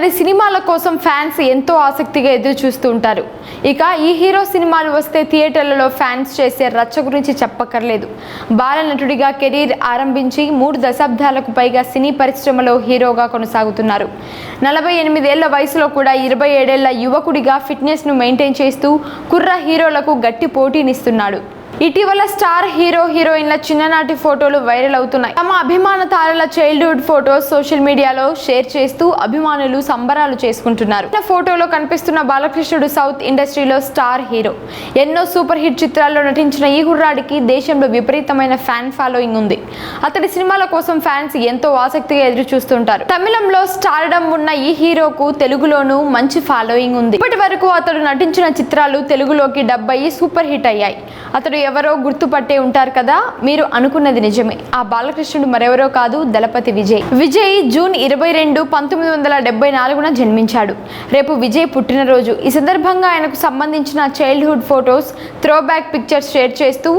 మరి సినిమాల కోసం ఫ్యాన్స్ ఎంతో ఆసక్తిగా ఎదురు చూస్తూ ఉంటారు. ఇక ఈ హీరో సినిమాలు వస్తే థియేటర్లలో ఫ్యాన్స్ చేసే రచ్చ గురించి చెప్పక్కర్లేదు. బాల నటుడిగా కెరీర్ ఆరంభించి మూడు దశాబ్దాలకు పైగా సినీ పరిశ్రమలో హీరోగా కొనసాగుతున్నారు. నలభై ఎనిమిదేళ్ళ వయసులో కూడా ఇరవై ఏడేళ్ళ యువకుడిగా ఫిట్నెస్ను మెయింటైన్ చేస్తూ కుర్ర హీరోలకు గట్టి పోటీనిస్తున్నాడు. ఇటీవల స్టార్ హీరో హీరోయిన్ల చిన్ననాటి ఫోటోలు వైరల్ అవుతున్నాయి. తమ అభిమాన తారల చైల్డ్హుడ్ ఫోటోస్ సోషల్ మీడియాలో షేర్ చేస్తూ అభిమానులు సంబరాలు చేసుకుంటున్నారు. ఫోటోలో కనిపిస్తున్న బాలకృష్ణుడు సౌత్ ఇండస్ట్రీలో స్టార్ హీరో. ఎన్నో సూపర్ హిట్ చిత్రాల్లో నటించిన ఈ కుర్రాడికి దేశంలో విపరీతమైన ఫ్యాన్ ఫాలోయింగ్ ఉంది. అతడి సినిమాల కోసం ఫ్యాన్స్ ఎంతో ఆసక్తిగా ఎదురు చూస్తుంటారు తమిళంలో స్టార్డమ్ ఉన్న ఈ హీరోకు తెలుగులోనూ మంచి ఫాలోయింగ్ ఉంది. ఇప్పటి వరకు అతడు నటించిన చిత్రాలు తెలుగులోకి డబ్ అయ్యి సూపర్ హిట్ అయ్యాయి. అతడు ఎవరో గుర్తుపట్టే ఉంటారు కదా మీరు అనుకున్నది నిజమే. ఆ బాలకృష్ణుడు మరెవరో కాదు దళపతి విజయ్. విజయ్ జూన్ ఇరవై రెండు పంతొమ్మిది వందల డెబ్బై నాలుగున జన్మించాడు. రేపు విజయ్ పుట్టినరోజు. ఈ సందర్భంగా ఆయనకు సంబంధించిన childhood photos throwback pictures share చేస్తూ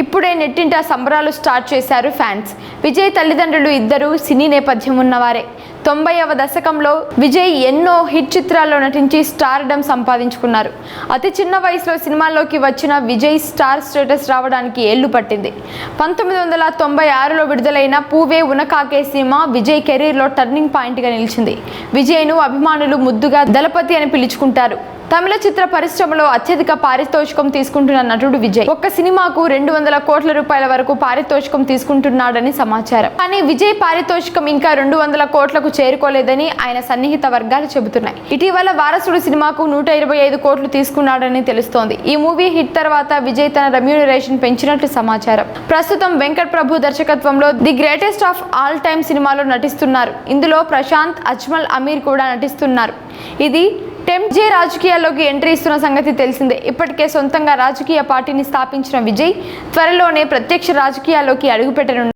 ఇప్పుడే నెట్టింట సంబరాలు స్టార్ట్ చేశారు ఫ్యాన్స్. విజయ్ తల్లిదండ్రులు ఇద్దరు సినీ నేపథ్యం ఉన్నవారే. తొంభైవ దశకంలో విజయ్ ఎన్నో హిట్ చిత్రాల్లో నటించి స్టార్డమ్ సంపాదించుకున్నారు. అతి చిన్న వయసులో సినిమాల్లోకి వచ్చిన విజయ్ స్టార్ స్టేటస్ రావడానికి ఏళ్ళు పట్టింది. పంతొమ్మిది వందల తొంభై ఆరులో విడుదలైన పూవే ఉనకాకే సినిమా విజయ్ కెరీర్లో టర్నింగ్ పాయింట్గా నిలిచింది. విజయ్ను అభిమానులు ముద్దుగా దళపతి అని పిలుచుకుంటారు. తమిళ చిత్ర పరిశ్రమలో అత్యధిక పారితోషికం తీసుకుంటున్న నటుడు విజయ్. ఒక్క సినిమాకు రెండు వందల కోట్ల రూపాయల వరకు పారితోషికం తీసుకుంటున్నాడని సమాచారం. కానీ విజయ్ పారితోషికం ఇంకా రెండు వందల కోట్లకు చేరుకోలేదని ఆయన సన్నిహిత వర్గాలు చెబుతున్నాయి. ఇటీవల వారసుడు సినిమాకు నూట ఇరవై ఐదు కోట్లు తీసుకున్నాడని తెలుస్తోంది. ఈ మూవీ హిట్ తర్వాత విజయ్ తన రెమ్యూనరేషన్ పెంచినట్లు సమాచారం. ప్రస్తుతం వెంకట్ ప్రభు దర్శకత్వంలో the greatest of all time సినిమాలో నటిస్తున్నారు. ఇందులో ప్రశాంత్ అజ్మల్ అమీర్ కూడా నటిస్తున్నారు. ఇది టెంజే రాజకీయాల్లోకి ఎంట్రీ ఇస్తున్న సంగతి తెలిసిందే. ఇప్పటికే సొంతంగా రాజకీయ పార్టీని స్థాపించిన విజయ్ త్వరలోనే ప్రత్యక్ష రాజకీయాల్లోకి అడుగుపెట్టనున్నారు